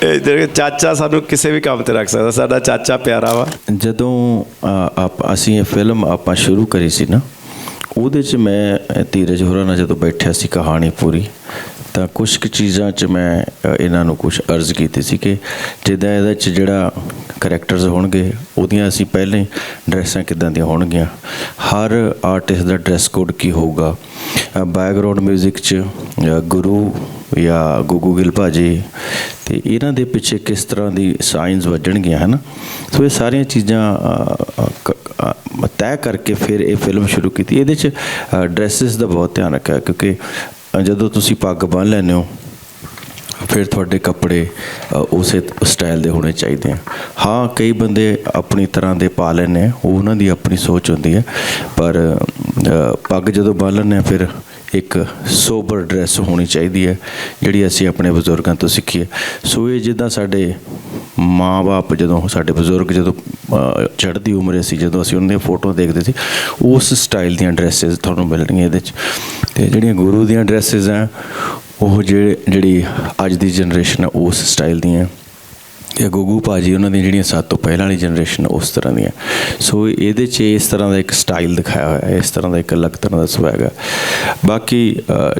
ਜਿਹੜੇ ਚਾਚਾ ਸਾਨੂੰ ਕਿਸੇ ਵੀ ਕੰਮ ਤੇ ਰੱਖ ਸਕਦਾ, ਸਾਡਾ ਚਾਚਾ ਪਿਆਰਾ ਵਾ। ਜਦੋਂ ਆਪ, ਅਸੀਂ ਇਹ ਫਿਲਮ ਆਪਾਂ ਸ਼ੁਰੂ ਕਰੀ ਸੀ ਨਾ, ਉਹਦੇ 'ਚ ਮੈਂ ਧੀਰਜ ਹੋਰਾਂ ਨਾਲ ਜਦੋਂ ਬੈਠਿਆ ਸੀ ਕਹਾਣੀ ਪੂਰੀ, ਤਾਂ ਕੁਝ ਕੁ ਚੀਜ਼ਾਂ 'ਚ ਮੈਂ ਇਹਨਾਂ ਨੂੰ ਕੁਝ ਅਰਜ਼ ਕੀਤੀ ਸੀ ਕਿ ਜਿੱਦਾਂ ਇਹਦੇ 'ਚ ਜਿਹੜਾ ਕਰੈਕਟਰਸ ਹੋਣਗੇ, ਉਹਦੀਆਂ ਅਸੀਂ ਪਹਿਲਾਂ ਡਰੈਸਾਂ ਕਿਦਾਂ ਦੀਆਂ ਹੋਣਗੀਆਂ। ਹਰ ਆਰਟਿਸਟ ਦਾ ਡਰੈਸ ਕੋਡ ਕੀ ਹੋਊਗਾ ਬੈਕਗ੍ਰਾਉਂਡ 뮤직 'ਚ ਗੁਰੂ ਜਾਂ ਗੁੱਗੂ ਗਿੱਲ ਭਾਜੀ, ਤੇ ਇਹਨਾਂ ਦੇ ਪਿੱਛੇ ਕਿਸ ਤਰ੍ਹਾਂ ਦੀ ਸਾਇੰਸ ਵੱਜਣਗੀਆਂ, ਹਨ? ਸੋ ਇਹ ਸਾਰੀਆਂ ਚੀਜ਼ਾਂ ਤੈਅ ਕਰਕੇ ਫਿਰ ਇਹ ਫਿਲਮ ਸ਼ੁਰੂ ਕੀਤੀ। ਇਹਦੇ ਚ ਡਰੈਸਸ ਦਾ ਬਹੁਤ ਧਿਆਨ ਰੱਖਿਆ, ਕਿਉਂਕਿ ਜਦੋਂ ਤੁਸੀਂ ਪੱਗ ਬੰਨ੍ਹ ਲੈਂਦੇ ਹੋ, ਫਿਰ ਤੁਹਾਡੇ ਕੱਪੜੇ ਉਸੇ ਸਟਾਈਲ ਦੇ ਹੋਣੇ ਚਾਹੀਦੇ ਆ। ਹਾਂ, ਕਈ ਬੰਦੇ ਆਪਣੀ ਤਰ੍ਹਾਂ ਦੇ ਪਾ ਲੈਂਦੇ ਆ, ਉਹ ਉਹਨਾਂ ਦੀ ਆਪਣੀ ਸੋਚ ਹੁੰਦੀ ਹੈ। ਪਰ ਪੱਗ ਜਦੋਂ ਬੰਨ੍ਹ ਲੈਂਦੇ ਫਿਰ ਇੱਕ ਸੋਬਰ ਡਰੈਸ ਹੋਣੀ ਚਾਹੀਦੀ ਹੈ, ਜਿਹੜੀ ਅਸੀਂ ਆਪਣੇ ਬਜ਼ੁਰਗਾਂ ਤੋਂ ਸਿੱਖੀ ਹੈ ਸੋ ਇਹ ਜਿੱਦਾਂ ਸਾਡੇ ਮਾਂ-ਬਾਪ ਜਦੋਂ, ਸਾਡੇ ਬਜ਼ੁਰਗ ਜਦੋਂ ਚੜ੍ਹਦੀ ਉਮਰੇ ਸੀ ਜਦੋਂ ਅਸੀਂ ਉਹਨਾਂ ਦੀਆਂ ਫੋਟੋ ਦੇਖਦੇ ਸੀ, ਉਸ ਸਟਾਈਲ ਦੀਆਂ ਡਰੈਸਸ ਤੁਹਾਨੂੰ ਮਿਲਣਗੀਆਂ ਇਹਦੇ 'ਚ। ਤੇ ਜਿਹੜੀਆਂ ਗੁਰੂ ਦੀਆਂ ਡਰੈਸਸ ਆ, ਉਹ ਜਿਹੜੇ, ਜਿਹੜੀ ਅੱਜ ਦੀ ਜਨਰੇਸ਼ਨ ਹੈ ਉਸ ਸਟਾਈਲ ਦੀਆਂ। ਤੇ ਗੁੱਗੂ ਭਾਜੀ, ਉਹਨਾਂ ਦੀਆਂ ਜਿਹੜੀਆਂ ਸੱਤ ਤੋਂ ਪਹਿਲਾਂ ਵਾਲੀ ਜਨਰੇਸ਼ਨ ਉਸ ਤਰ੍ਹਾਂ ਦੀਆਂ। ਸੋ ਇਹਦੇ 'ਚ ਇਸ ਤਰ੍ਹਾਂ ਦਾ ਇੱਕ ਸਟਾਈਲ ਦਿਖਾਇਆ ਹੋਇਆ ਹੈ, ਇਸ ਤਰ੍ਹਾਂ ਦਾ ਇੱਕ ਅਲੱਗ ਤਰ੍ਹਾਂ ਦਾ ਸਵੈਗ ਹੈ ਬਾਕੀ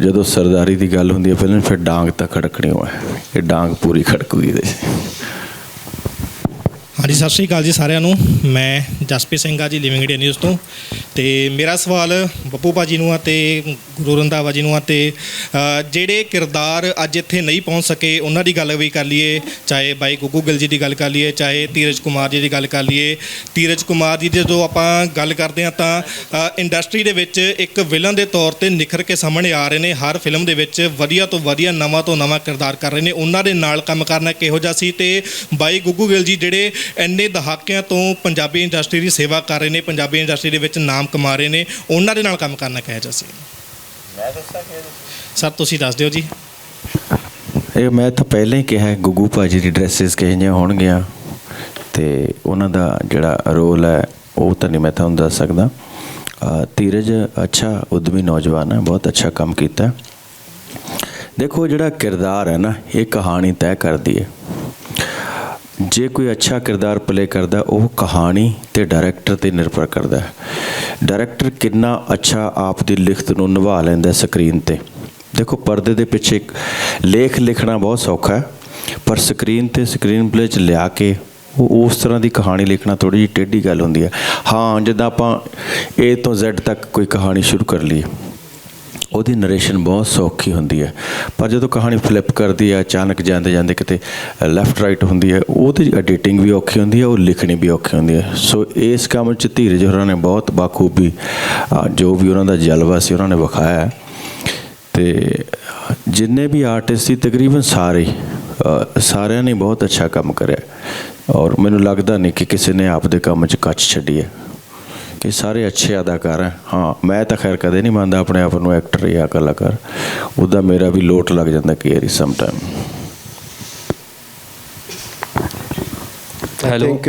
ਜਦੋਂ ਸਰਦਾਰੀ ਦੀ ਗੱਲ ਹੁੰਦੀ ਹੈ ਫਿਲਮ, ਫਿਰ ਡਾਂਗ ਤਾਂ ਖੜਕਣੀ ਹੋਇਆ ਇਹ ਡਾਂਗ ਪੂਰੀ ਖੜਕੂਗੀ ਇਹਦੇ ਹਾਂਜੀ, ਸਤਿ ਸ਼੍ਰੀ ਅਕਾਲ ਜੀ ਸਾਰਿਆਂ ਨੂੰ। ਮੈਂ ਜਸਪ੍ਰੀਤ ਸਿੰਘ ਆ ਜੀ ਲਿਵਿੰਗ ਇੰਡੀਆ ਨਿਊਜ਼ ਤੋਂ। ਤੇ ਮੇਰਾ ਸਵਾਲ ਬੱਪੂ ਭਾਜੀ ਨੂੰ ਆ ਤੇ ਗੁਰੂ ਰੰਧਾਵਾ ਜੀ ਨੂੰ ਆ ਤੇ ਅ, ਜਿਹੜੇ ਕਿਰਦਾਰ ਅੱਜ ਇੱਥੇ ਨਹੀਂ ਪਹੁੰਚ ਸਕੇ ਉਹਨਾਂ ਦੀ ਗੱਲ ਵੀ ਕਰ ਲਈਏ ਚਾਹੇ ਬਾਈ ਗੁੱਗੂ ਗਿੱਲ ਜੀ ਦੀ ਗੱਲ ਕਰ ਲਈਏ ਚਾਹੇ ਧੀਰਜ ਕੁਮਾਰ ਜੀ ਦੀ ਗੱਲ ਕਰ ਲਈਏ। ਧੀਰਜ ਕੁਮਾਰ ਜੀ ਦੀ ਜਦੋਂ ਆਪਾਂ ਗੱਲ ਕਰਦੇ ਹਾਂ ਤਾਂ ਇੰਡਸਟਰੀ ਦੇ ਵਿੱਚ ਇੱਕ ਵਿਲਨ ਦੇ ਤੌਰ ਤੇ ਨਿਖਰ ਕੇ ਸਾਹਮਣੇ ਆ ਰਹੇ ਨੇ ਹਰ ਫਿਲਮ ਦੇ ਵਿੱਚ ਵਧੀਆ ਤੋਂ ਵਧੀਆ ਨਵਾਂ ਤੋਂ ਨਵਾਂ ਕਿਰਦਾਰ ਕਰ ਰਹੇ ਨੇ। ਉਹਨਾਂ ਦੇ ਨਾਲ ਕੰਮ ਕਰਨਾ ਕਿਹੋ ਜਿਹਾ ਸੀ ਤੇ ਬਾਈ ਗੁੱਗੂ ਗਿੱਲ ਜੀ ਜਿਹੜੇ ਇੰਨੇ ਦਹਾਕਿਆਂ ਤੋਂ ਪੰਜਾਬੀ ਇੰਡਸਟਰੀ ਦੀ ਸੇਵਾ ਕਰ ਰਹੇ ਨੇ ਪੰਜਾਬੀ ਇੰਡਸਟਰੀ ਦੇ ਵਿੱਚ ਨਾਮ ਕਮਾ ਰਹੇ ਨੇ ਉਹਨਾਂ ਦੇ ਨਾਲ ਕੰਮ ਕਰਨਾ ਕਿਹੋ ਜਿਹਾ ਸੀ? ਮੈਂ ਦੱਸਾਂ ਸਰ ਤੁਸੀਂ ਦੱਸ ਦਿਓ ਜੀ। ਇਹ ਮੈਂ ਤਾਂ ਪਹਿਲਾਂ ਹੀ ਕਿਹਾ ਹੈ, ਗੁੱਗੂ ਭਾਜੀ ਦੀ ਡਰੈਸਸ ਕਿਹੋ ਜਿਹੀਆਂ ਹੋਣਗੀਆਂ। ਤੇ ਉਹਨਾਂ ਦਾ ਜਿਹੜਾ ਰੋਲ ਹੈ ਉਹ ਤਾਂ ਨਹੀਂ ਮੈਂ ਤੁਹਾਨੂੰ ਦੱਸ ਸਕਦਾ। ਅ, ਧੀਰਜ ਅੱਛਾ ਉਦਮੀ ਨੌਜਵਾਨ ਹੈ ਬਹੁਤ ਅੱਛਾ ਕੰਮ ਕੀਤਾ ਹੈ। ਦੇਖੋ ਜਿਹੜਾ ਕਿਰਦਾਰ ਹੈ ਨਾ ਇਹ ਕਹਾਣੀ ਤੈਅ ਕਰਦੀ ਹੈ। ਜੇ ਕੋਈ ਅੱਛਾ ਕਿਰਦਾਰ ਪਲੇ ਕਰਦਾ, ਉਹ ਕਹਾਣੀ ਤੇ ਡਾਇਰੈਕਟਰ ਤੇ ਨਿਰਭਰ ਕਰਦਾ ਹੈ। ਡਾਇਰੈਕਟਰ ਕਿੰਨਾ ਅੱਛਾ ਆਪ ਦੀ ਲਿਖਤ ਨੂੰ ਨਿਭਾ ਲੈਂਦਾ ਸਕਰੀਨ ਤੇ। ਦੇਖੋ, ਪਰਦੇ ਦੇ ਪਿੱਛੇ ਇੱਕ ਲੇਖ ਲਿਖਣਾ ਬਹੁਤ ਸੌਖਾ ਹੈ, ਪਰ ਸਕਰੀਨ ਤੇ ਸਕਰੀਨ ਪਲੇ 'ਚ ਲਿਆ ਕੇ ਉਹ ਉਸ ਤਰ੍ਹਾਂ ਦੀ ਕਹਾਣੀ ਲਿਖਣਾ ਥੋੜੀ ਜਿਹੀ ਟੇਢੀ ਗੱਲ ਹੁੰਦੀ ਹੈ। ਹਾਂ, ਜਿੱਦਾਂ ਆਪਾਂ A ਤੋਂ Z ਤੱਕ ਕੋਈ ਕਹਾਣੀ ਸ਼ੁਰੂ ਕਰ ਲਈਏ। ਉਹਦੀ ਨਰੇਸ਼ਨ ਬਹੁਤ ਸੌਖੀ ਹੁੰਦੀ ਹੈ। ਪਰ ਜਦੋਂ ਕਹਾਣੀ ਫਲਿੱਪ ਕਰਦੀ ਹੈ, ਅਚਾਨਕ ਜਾਂਦੇ ਜਾਂਦੇ ਕਿਤੇ ਲੈਫਟ ਰਾਈਟ ਹੁੰਦੀ ਹੈ, ਉਹਦੀ ਐਡੀਟਿੰਗ ਵੀ ਔਖੀ ਹੁੰਦੀ ਹੈ, ਉਹ ਲਿਖਣੀ ਵੀ ਔਖੀ ਹੁੰਦੀ ਹੈ। ਸੋ ਇਸ ਕੰਮ 'ਚ ਧੀਰਜ ਹੋਰਾਂ ਨੇ ਬਹੁਤ ਬਾਖੂਬੀ ਜੋ ਵੀ ਉਹਨਾਂ ਦਾ ਜਲਵਾ ਸੀ, ਉਹਨਾਂ ਨੇ ਵਿਖਾਇਆ ਹੈ। ਤੇ ਜਿੰਨੇ ਵੀ ਆਰਟਿਸਟ ਸੀ, ਤਕਰੀਬਨ ਸਾਰੇ ਸਾਰਿਆਂ ਨੇ ਬਹੁਤ ਅੱਛਾ ਕੰਮ ਕਰਿਆ। ਔਰ ਮੈਨੂੰ ਲੱਗਦਾ ਨਹੀਂ ਕਿ ਕਿਸੇ ਨੇ ਆਪਦੇ ਕੰਮ 'ਚ ਕੱਚ ਛੱਡੀ ਹੈ। ਕਿ ਸਾਰੇ ਅੱਛੇ ਅਦਾਕਾਰ ਹੈ। ਹਾਂ ਮੈਂ ਤਾਂ ਖੈਰ ਕਦੇ ਨਹੀਂ ਮੰਨਦਾ ਆਪਣੇ ਆਪ ਨੂੰ ਐਕਟਰ ਜਾਂ ਕਲਾਕਾਰ। ਉਹਦਾ ਮੇਰਾ ਵੀ ਲੋਟ ਲੱਗ ਜਾਂਦਾ ਕਈ ਵਾਰੀ some time I Hello. Think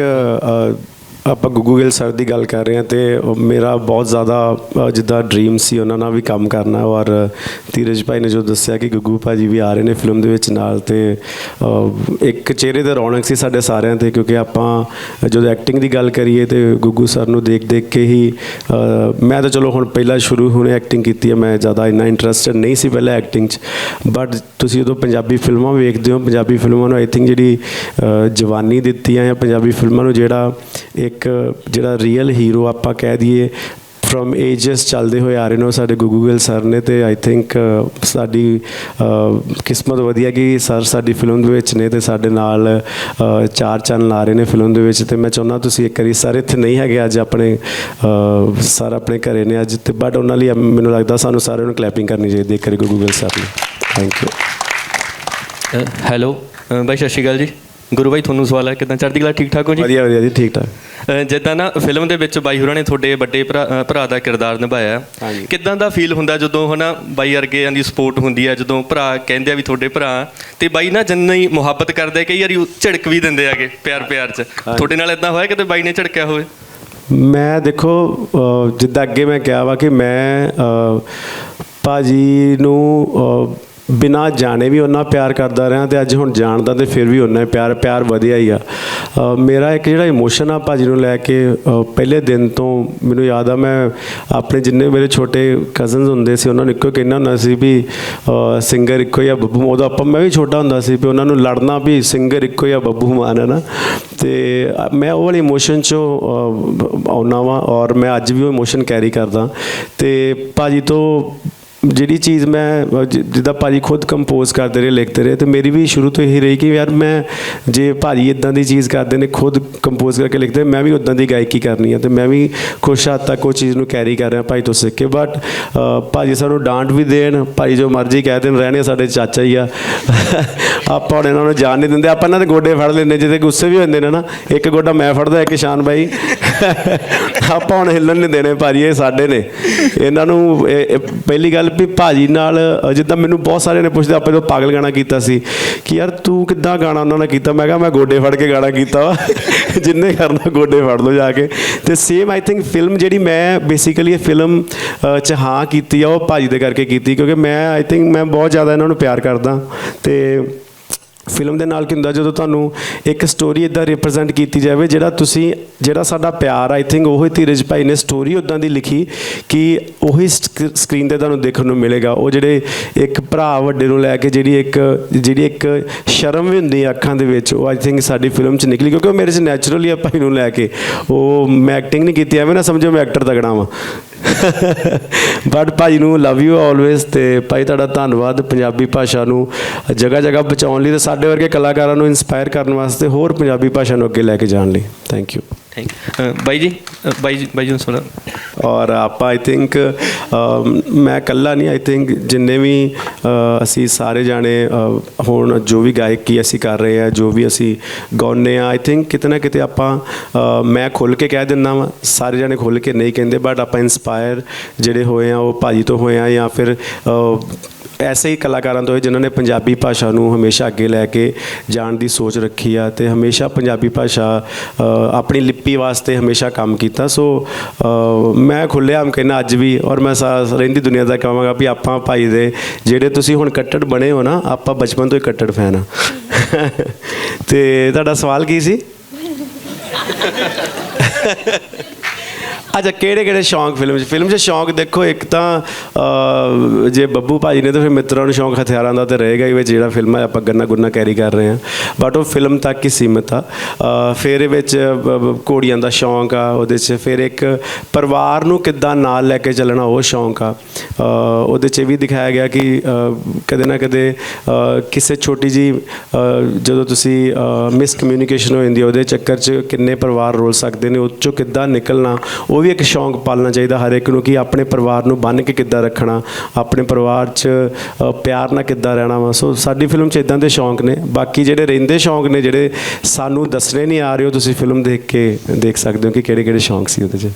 ਆਪਾਂ ਗੁੱਗੂ ਗਿੱਲ ਸਰ ਦੀ ਗੱਲ ਕਰ ਰਹੇ ਹਾਂ ਤੇ ਮੇਰਾ ਬਹੁਤ ਜ਼ਿਆਦਾ ਜਿੱਦਾਂ ਡ੍ਰੀਮ ਸੀ ਉਹਨਾਂ ਨਾਲ ਵੀ ਕੰਮ ਕਰਨਾ ਔਰ ਧੀਰਜ ਭਾਈ ਨੇ ਜੋ ਦੱਸਿਆ ਕਿ ਗੁੱਗੂ ਭਾਜੀ ਵੀ ਆ ਰਹੇ ਨੇ ਫਿਲਮ ਦੇ ਵਿੱਚ ਨਾਲ ਤੇ ਇੱਕ ਚਿਹਰੇ ਤੇ ਰੌਣਕ ਸੀ ਸਾਡੇ ਸਾਰਿਆਂ ਤੇ ਕਿਉਂਕਿ ਆਪਾਂ ਜਦੋਂ ਐਕਟਿੰਗ ਦੀ ਗੱਲ ਕਰੀਏ ਤੇ ਗੁੱਗੂ ਸਰ ਨੂੰ ਦੇਖ ਦੇਖ ਕੇ ਹੀ ਮੈਂ ਤਾਂ ਚਲੋ ਹੁਣ ਪਹਿਲਾਂ ਸ਼ੁਰੂ ਹੁਣੇ ਐਕਟਿੰਗ ਕੀਤੀ ਹੈ, ਮੈਂ ਜ਼ਿਆਦਾ ਇੰਨਾ ਇੰਟਰਸਟਡ ਨਹੀਂ ਸੀ ਪਹਿਲਾਂ ਐਕਟਿੰਗ 'ਚ ਬਟ ਤੁਸੀਂ ਜਦੋਂ ਪੰਜਾਬੀ ਫਿਲਮਾਂ ਵੇਖਦੇ ਹੋ, ਪੰਜਾਬੀ ਫਿਲਮਾਂ ਨੂੰ ਆਈ ਥਿੰਕ ਜਿਹੜੀ ਜਵਾਨੀ ਦਿੱਤੀ ਆ ਜਾਂ ਪੰਜਾਬੀ ਫਿਲਮਾਂ ਨੂੰ ਜਿਹੜਾ ਇੱਕ ਇੱਕ, ਜਿਹੜਾ ਰੀਅਲ ਹੀਰੋ ਆਪਾਂ ਕਹਿ ਦਈਏ ਫਰਮ ਏਜਸ ਚੱਲਦੇ ਹੋਏ ਆ ਰਹੇ ਨੇ ਉਹ ਸਾਡੇ ਗੁੱਗੂ ਗਿੱਲ ਸਰ ਨੇ ਤੇ ਆਈ ਥਿੰਕ ਸਾਡੀ ਕਿਸਮਤ ਵਧੀਆ ਕਿ ਸਰ ਸਾਡੀ ਫਿਲਮ ਦੇ ਵਿੱਚ ਨੇ ਤੇ ਸਾਡੇ ਨਾਲ ਚਾਰ ਚੈਨਲ ਆ ਰਹੇ ਨੇ ਫਿਲਮ ਦੇ ਵਿੱਚ ਤੇ ਮੈਂ ਚਾਹੁੰਦਾ ਤੁਸੀਂ ਇੱਕ ਵਾਰੀ ਸਰ ਇੱਥੇ ਨਹੀਂ ਹੈਗੇ ਅੱਜ ਆਪਣੇ ਸਰ ਆਪਣੇ ਘਰੇ ਨੇ ਅੱਜ ਤੇ ਬਟ ਉਹਨਾਂ ਲਈ ਮੈਨੂੰ ਲੱਗਦਾ ਸਾਨੂੰ ਸਾਰਿਆਂ ਨੂੰ ਕਲੈਪਿੰਗ ਕਰਨੀ ਚਾਹੀਦੀ ਇੱਕ ਵਾਰੀ ਗੁੱਗੂ ਸਰ ਲਈ। ਥੈਂਕ ਯੂ ਹੈਲੋ ਬਾਈ, ਸਤਿ ਸ਼੍ਰੀ ਅਕਾਲ ਜੀ। ਗੁਰੂ ਬਾਈ ਤੁਹਾਨੂੰ ਸਵਾਲ ਹੈ ਕਿਦਾਂ? ਚੜ੍ਹਦੀ ਕਲਾ ਠੀਕ ਠਾਕ ਹੋ ਜੀ? ਵਧੀਆ ਵਧੀਆ ਜੀ ਠੀਕ ਠਾਕ। ਜਿੱਦਾਂ ਨਾ ਫਿਲਮ ਦੇ ਵਿੱਚ ਬਾਈ ਹੋਰਾਂ ਨੇ ਤੁਹਾਡੇ ਵੱਡੇ ਭਰਾ ਦਾ ਕਿਰਦਾਰ ਨਿਭਾਇਆ। ਕਿਦਾਂ ਦਾ ਫੀਲ ਹੁੰਦਾ ਜਦੋਂ ਹਨਾ ਬਾਈ ਵਰਗਿਆਂ ਦੀ ਸਪੋਰਟ ਹੁੰਦੀ ਹੈ ਜਦੋਂ ਭਰਾ ਕਹਿੰਦੇ ਆ ਵੀ ਤੁਹਾਡੇ ਭਰਾ ਤੇ ਬਾਈ ਨਾ ਜਿੰਨੀ ਮੁਹੱਬਤ ਕਰਦੇ ਕਈ ਵਾਰੀ ਝਿੜਕ ਵੀ ਦਿੰਦੇ ਆਗੇ ਪਿਆਰ ਪਿਆਰ ਚ ਤੁਹਾਡੇ ਨਾਲ ਇਦਾਂ ਹੋਇਆ ਕਿਤੇ ਬਾਈ ਨੇ ਝਿੜਕਿਆ ਹੋਵੇ? ਮੈਂ ਦੇਖੋ ਜਿੱਦਾਂ ਅੱਗੇ ਮੈਂ ਕਿਹਾ ਵਾ ਕਿ ਮੈਂ ਭਾਜੀ ਨੂੰ ਬਿਨਾ ਜਾਣੇ ਵੀ ਉਹਨਾਂ ਪਿਆਰ ਕਰਦਾ ਰਿਹਾ ਤੇ ਅੱਜ ਹੁਣ ਜਾਣਦਾ ਤੇ ਫਿਰ ਵੀ ਉਹਨਾਂ ਪਿਆਰ ਪਿਆਰ ਵਧਿਆ ਹੀ ਆ। ਮੇਰਾ ਇੱਕ ਜਿਹੜਾ ਇਮੋਸ਼ਨ ਆ ਭਾਜੀ ਨੂੰ ਲੈ ਕੇ ਪਹਿਲੇ ਦਿਨ ਤੋਂ ਮੈਨੂੰ ਯਾਦ ਆ ਮੈਂ ਆਪਣੇ ਜਿੰਨੇ ਮੇਰੇ ਛੋਟੇ ਕਜ਼ਨਸ ਹੁੰਦੇ ਸੀ ਉਹਨਾਂ ਨੂੰ ਇੱਕੋ ਕਹਿਣਾ ਹੁੰਦਾ ਸੀ ਵੀ ਸਿੰਗਰ ਇੱਕੋ ਹੀ ਆ ਬੱਬੂ ਉਹਦਾ ਆਪਾਂ ਮੈਂ ਵੀ ਛੋਟਾ ਹੁੰਦਾ ਸੀ ਵੀ ਉਹਨਾਂ ਨੂੰ ਲੜਨਾ ਵੀ ਸਿੰਗਰ ਇੱਕੋ ਹੀ ਆ ਬੱਬੂ ਮਾਨ ਹੈ ਨਾ? ਤੇ ਮੈਂ ਉਹ ਵਾਲੇ ਇਮੋਸ਼ਨ ਚੋਂ ਅ, ਆਉਣਾ ਵਾਂ ਔਰ ਮੈਂ ਅੱਜ ਵੀ ਉਹ ਇਮੋਸ਼ਨ ਕੈਰੀ ਕਰਦਾ। ਤੇ ਭਾਜੀ ਤੋਂ ਜਿਹੜੀ ਚੀਜ਼ ਮੈਂ ਅ, ਜਿ- ਜਿੱਦਾਂ ਭਾਜੀ ਖੁਦ ਕੰਪੋਜ਼ ਕਰਦੇ ਰਹੇ ਲਿਖਦੇ ਰਹੇ ਤੇ ਮੇਰੀ ਵੀ ਸ਼ੁਰੂ ਤੋਂ ਇਹੀ ਰਹੀ ਕਿ ਯਾਰ ਮੈਂ ਜੇ ਭਾਜੀ ਇਦਾਂ ਦੀ ਚੀਜ਼ ਕਰਦੇ ਨੇ ਖੁਦ ਕੰਪੋਜ਼ ਕਰਕੇ ਲਿਖਦੇ ਮੈਂ ਵੀ ਉਦਾਂ ਦੀ ਗਾਇਕੀ ਕਰਨੀ ਆ ਤੇ ਮੈਂ ਵੀ ਕੁਛ ਹੱਦ ਤੱਕ ਉਹ ਚੀਜ਼ ਨੂੰ ਕੈਰੀ ਕਰ ਰਿਹਾ ਭਾਈ ਤੋਂ ਸਿੱਖ ਕੇ। ਬਟ ਭਾਜੀ ਸਾਨੂੰ ਡਾਂਟ ਵੀ ਦੇਣ ਭਾਈ ਜੋ ਮਰਜ਼ੀ ਕਹਿ ਦੇਣ ਰਹਿਣੇ ਸਾਡੇ ਚਾਚਾ ਹੀ ਆ। ਆਪਾਂ ਹੁਣ ਇਹਨਾਂ ਨੂੰ ਜਾਣ ਨਹੀਂ ਦਿੰਦੇ ਆਪਾਂ ਇਹਨਾਂ ਦੇ ਗੋਡੇ ਫੜ ਲੈਂਦੇ ਜਿਹਦੇ ਗੁੱਸੇ ਵੀ ਹੁੰਦੇ ਨੇ ਨਾ ਇੱਕ ਗੋਡਾ ਮੈਂ ਫੜਦਾ ਇੱਕ ਸ਼ਾਨ ਬਾਈ। ਆਪਾਂ ਹੁਣ ਹਿੱਲਣ ਨਹੀਂ ਦੇਣੇ ਭਾਜੀ ਇਹ ਸਾਡੇ ਨੇ। ਇਹਨਾਂ ਨੂੰ ਪਹਿਲੀ ਗੱਲ ਵੀ ਭਾਜੀ ਨਾਲ ਜਿੱਦਾਂ ਮੈਨੂੰ ਬਹੁਤ ਸਾਰੇ ਨੇ ਪੁੱਛਦੇ, ਆਪਾਂ ਤੋਂ ਪਾਗਲ ਗਾਣਾ ਕੀਤਾ ਸੀ? ਕਿ ਯਾਰ ਤੂੰ ਕਿੱਦਾਂ ਗਾਣਾ ਉਹਨਾਂ ਨੇ ਕੀਤਾ? ਮੈਂ ਕਿਹਾ, ਮੈਂ ਗੋਡੇ ਫੜ ਕੇ ਗਾਣਾ ਕੀਤਾ ਵਾ। ਜਿੰਨੇ ਕਰਨਾ ਗੋਡੇ ਫੜ ਲਓ ਜਾ ਕੇ। ਤੇ ਸੇਮ ਆਈ ਥਿੰਕ ਫਿਲਮ ਜਿਹੜੀ ਮੈਂ ਬੇਸਿਕਲੀ ਇਹ ਫਿਲਮ ਚ ਹਾਂ ਕੀਤੀ ਆ, ਉਹ ਭਾਜੀ ਦੇ ਕਰਕੇ ਕੀਤੀ, ਕਿਉਂਕਿ ਮੈਂ ਆਈ ਥਿੰਕ ਮੈਂ ਬਹੁਤ ਜ਼ਿਆਦਾ ਇਹਨਾਂ ਨੂੰ ਪਿਆਰ ਕਰਦਾ। ਤੇ ਫਿਲਮ ਦੇ ਨਾਲ ਕੀ ਹੁੰਦਾ, ਜਦੋਂ ਤੁਹਾਨੂੰ ਇੱਕ ਸਟੋਰੀ ਇਦਾਂ ਰਿਪਰੈਜ਼ੈਂਟ ਕੀਤੀ ਜਾਵੇ, ਜਿਹੜਾ ਤੁਸੀਂ, ਜਿਹੜਾ ਸਾਡਾ ਪਿਆਰ ਆਈ ਥਿੰਕ ਉਹੀ ਧੀਰਜ ਭਾਈ ਨੇ ਸਟੋਰੀ ਉਦਾਂ ਦੀ ਲਿਖੀ ਕਿ ਉਹੀ ਸਕਰੀਨ ਤੇ ਤੁਹਾਨੂੰ ਦੇਖਣ ਨੂੰ ਮਿਲੇਗਾ। ਉਹ ਜਿਹੜੇ ਇੱਕ ਭਰਾ ਵੱਡੇ ਨੂੰ ਲੈ ਕੇ ਜਿਹੜੀ ਇੱਕ ਜਿਹੜੀ ਇੱਕ ਸ਼ਰਮ ਵੀ ਹੁੰਦੀ ਹੈ ਅੱਖਾਂ ਦੇ ਵਿੱਚ, ਉਹ ਆਈ ਥਿੰਕ ਸਾਡੀ ਫਿਲਮ 'ਚ ਨਿਕਲੀ, ਕਿਉਂਕਿ ਉਹ ਮੇਰੇ 'ਚ ਨੈਚੁਰਲੀ ਆ ਭਾਈ ਨੂੰ ਲੈ ਕੇ। ਉਹ ਮੈਂ ਐਕਟਿੰਗ ਨਹੀਂ ਕੀਤੀ, ਐਵੇਂ ਨਾ ਸਮਝੋ ਮੈਂ ਐਕਟਰ ਤਗੜਾ ਵਾਂ। ਬਟ ਭਾਈ ਨੂੰ ਲਵ ਯੂ ਆਲਵੇਸ ਤੇ ਭਾਈ ਤੁਹਾਡਾ ਧੰਨਵਾਦ ਪੰਜਾਬੀ ਭਾਸ਼ਾ ਨੂੰ ਜਗ੍ਹਾ ਜਗ੍ਹਾ ਬਚਾਉਣ ਲਈ ਤੇ ਸਾਡੇ ਵਰਗੇ ਕਲਾਕਾਰਾਂ ਨੂੰ ਇਨਸਪਾਇਰ ਕਰਨ ਵਾਸਤੇ ਹੋਰ ਪੰਜਾਬੀ ਭਾਸ਼ਾ ਨੂੰ ਅੱਗੇ ਲੈ ਕੇ ਜਾਣ ਲਈ। ਥੈਂਕ ਯੂ ਥੈਂਕ ਬਾਈ ਜੀ ਅ, ਬਾਈ ਜੀ ਬਾਈ ਜੀ ਨੂੰ ਸੁਣਾ ਔਰ ਆਪਾਂ ਆਈ ਥਿੰਕ ਮੈਂ ਇਕੱਲਾ ਨਹੀਂ ਆਈ ਥਿੰਕ ਜਿੰਨੇ ਵੀ ਅ, ਅਸੀਂ ਸਾਰੇ ਜਾਣੇ ਅ, ਹੁਣ ਜੋ ਵੀ ਗਾਇਕੀ ਅਸੀਂ ਕਰ ਰਹੇ ਆ ਜੋ ਵੀ ਅਸੀਂ ਗਾਉਂਦੇ ਆ ਆਈ ਥਿੰਕ ਕਿਤੇ ਨਾ ਕਿਤੇ ਆਪਾਂ ਅ, ਮੈਂ ਖੁੱਲ ਕੇ ਕਹਿ ਦਿੰਦਾ ਵਾਂ ਸਾਰੇ ਜਾਣੇ ਖੁੱਲ ਕੇ ਨਹੀਂ ਕਹਿੰਦੇ ਬਟ ਆਪਾਂ ਇਨਸਪਾਇਰ ਜਿਹੜੇ ਹੋਏ ਆ ਉਹ ਭਾਜੀ ਤੋਂ ਹੋਏ ਆ ਜਾਂ ਫਿਰ ਅ, ਐਸੇ ਹੀ ਕਲਾਕਾਰਾਂ ਤੋਂ ਜਿਨ੍ਹਾਂ ਨੇ ਪੰਜਾਬੀ ਭਾਸ਼ਾ ਨੂੰ ਹਮੇਸ਼ਾ ਅੱਗੇ ਲੈ ਕੇ ਜਾਣ ਦੀ ਸੋਚ ਰੱਖੀ ਆ ਤੇ ਹਮੇਸ਼ਾ ਪੰਜਾਬੀ ਭਾਸ਼ਾ ਆਪਣੀ ਲਿਪੀ ਵਾਸਤੇ ਹਮੇਸ਼ਾ ਕੰਮ ਕੀਤਾ। ਸੋ ਮੈਂ ਖੁੱਲ੍ਹੇਆਮ ਕਹਿੰਦਾ ਅੱਜ ਵੀ ਔਰ ਮੈਂ ਸਾ- ਰਹਿੰਦੀ ਦੁਨੀਆ ਦਾ ਕਹਾਂਗਾ ਵੀ ਆਪਾਂ ਭਾਈ ਦੇ ਜਿਹੜੇ ਤੁਸੀਂ ਹੁਣ ਕੱਟੜ ਬਣੇ ਹੋ ਨਾ, ਆਪਾਂ ਬਚਪਨ ਤੋਂ ਹੀ ਕੱਟੜ ਫੈਨ ਆ। ਤੇ ਤੁਹਾਡਾ ਸਵਾਲ ਕੀ ਸੀ? ਅੱਛਾ, ਕਿਹੜੇ ਕਿਹੜੇ ਸ਼ੌਂਕ ਫਿਲਮ 'ਚ? ਫਿਲਮ 'ਚ ਸ਼ੌਂਕ ਦੇਖੋ, ਇੱਕ ਤਾਂ ਜੇ ਬੱਬੂ ਭਾਜੀ ਨੇ, ਤਾਂ ਫਿਰ ਮਿੱਤਰਾਂ ਨੂੰ ਸ਼ੌਂਕ ਹਥਿਆਰਾਂ ਦਾ ਤੇ ਰਹੇਗਾ ਹੀ ਵਿੱਚ ਜਿਹੜਾ ਫਿਲਮ ਹੈ, ਆਪਾਂ ਗੰਨਾ ਗੁੰਨਾ ਕੈਰੀ ਕਰ ਰਹੇ ਹਾਂ। ਬਟ ਉਹ ਫਿਲਮ ਤੱਕ ਹੀ ਸੀਮਿਤ ਆ। ਫਿਰ ਇਹ ਵਿੱਚ ਬ- ਘੋੜੀਆਂ ਦਾ ਸ਼ੌਂਕ ਆ, ਉਹਦੇ 'ਚ ਫਿਰ ਇੱਕ ਪਰਿਵਾਰ ਨੂੰ ਕਿੱਦਾਂ ਨਾਲ ਲੈ ਕੇ ਚੱਲਣਾ, ਉਹ ਸ਼ੌਂਕ ਆ। ਉਹਦੇ 'ਚ ਇਹ ਵੀ ਦਿਖਾਇਆ ਗਿਆ ਕਿ ਕਦੇ ਨਾ ਕਦੇ ਕਿਸੇ ਛੋਟੀ ਜੀ ਜਦੋਂ ਤੁਸੀਂ ਮਿਸ ਕਮਿਊਨੀਕੇਸ਼ਨ ਹੋ ਜਾਂਦੀ ਉਹਦੇ ਚੱਕਰ 'ਚ ਕਿੰਨੇ ਪਰਿਵਾਰ ਰੋਲ ਸਕਦੇ ਨੇ, ਉਹ 'ਚੋਂ ਕਿੱਦਾਂ ਨਿਕਲਣਾ, ਉਹ ਵੀ ਇੱਕ ਸ਼ੌਂਕ ਪਾਲਣਾ ਚਾਹੀਦਾ ਹਰ ਇੱਕ ਨੂੰ ਕਿ ਆਪਣੇ ਪਰਿਵਾਰ ਨੂੰ ਬੰਨ ਕੇ ਕਿੱਦਾਂ ਰੱਖਣਾ, ਆਪਣੇ ਪਰਿਵਾਰ 'ਚ ਪਿਆਰ ਨਾਲ ਕਿੱਦਾਂ ਰਹਿਣਾ ਵਾ। ਸੋ ਸਾਡੀ ਫਿਲਮ 'ਚ ਇਦਾਂ ਦੇ ਸ਼ੌਂਕ ਨੇ। ਬਾਕੀ ਜਿਹੜੇ ਰਹਿੰਦੇ ਸ਼ੌਂਕ ਨੇ, ਜਿਹੜੇ ਸਾਨੂੰ ਦੱਸਣੇ ਨਹੀਂ ਆ ਰਹੇ, ਉਹ ਤੁਸੀਂ ਫਿਲਮ ਦੇਖ ਕੇ ਦੇਖ ਸਕਦੇ ਹੋ ਕਿ ਕਿਹੜੇ ਕਿਹੜੇ ਸ਼ੌਂਕ ਸੀ ਉਹਦੇ 'ਚ।